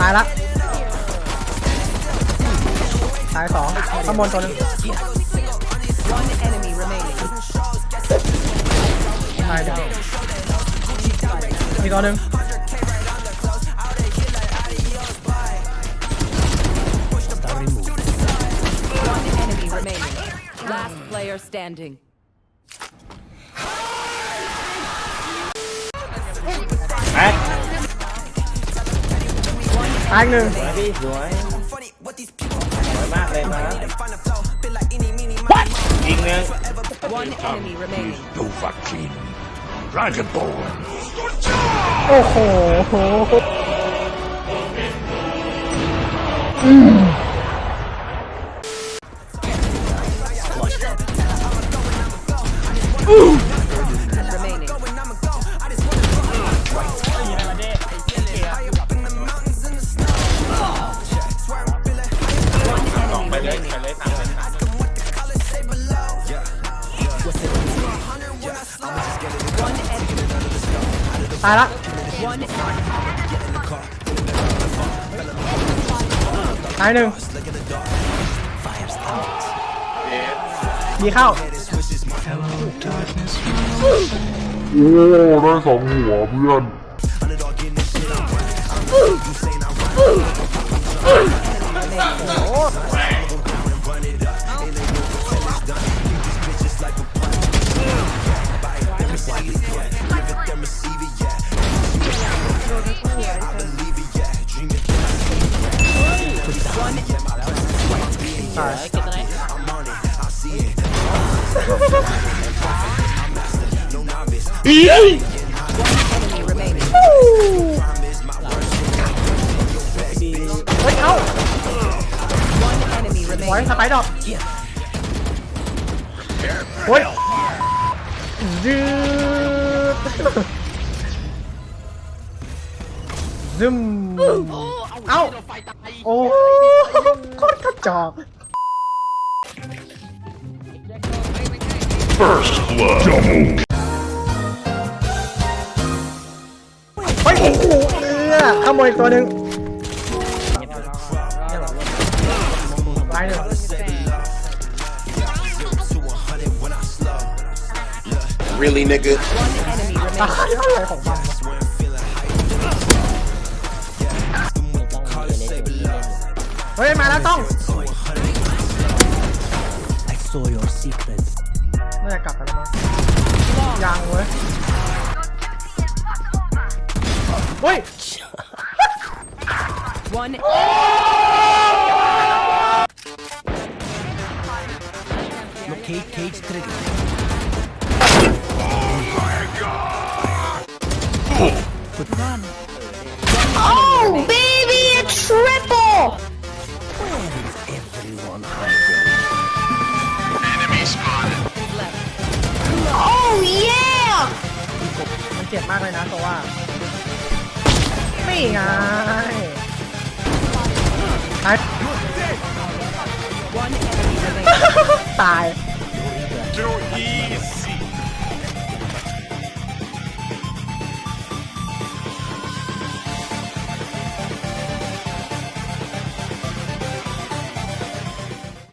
ตายละตายสองข้างบนตัวหนึง One enemy remaining. ตายหนึ่งมีตัวหนึ่ง One enemy remaining. Last player standing. แอ๊ะตายอีกหนึ่งพี่สวยสวยมากเลยนะอีกหนึ่ง One enemy remaining. Dovahkiin. Dragonborn. โอ้โห เลยไปเลยสามไปสามตายละตายหนึ่งดีเข้าโอ้ได้สองหัวเพื่อน ตายเฮ้ยเอ้าไว้สไปดอกเฮ้ยยืดซึมเอ้า โอ้โคตรกระจอก First blood double เฮ้ย โอ้โหเออข้างบนอีกตัวหนึ่งตายหนึ่ง Really, nigga? One enemy ตาย remaining. อะไรของมันเฮ้ย มาแล้วต้อง saw your secrets. น่าจะกลับไปแล้วมั้งยังเว้ยเฮ้ย One. Locate cage trigger. Oh, จ็บมากเลยนะตัว่าไม่ไงตายตาย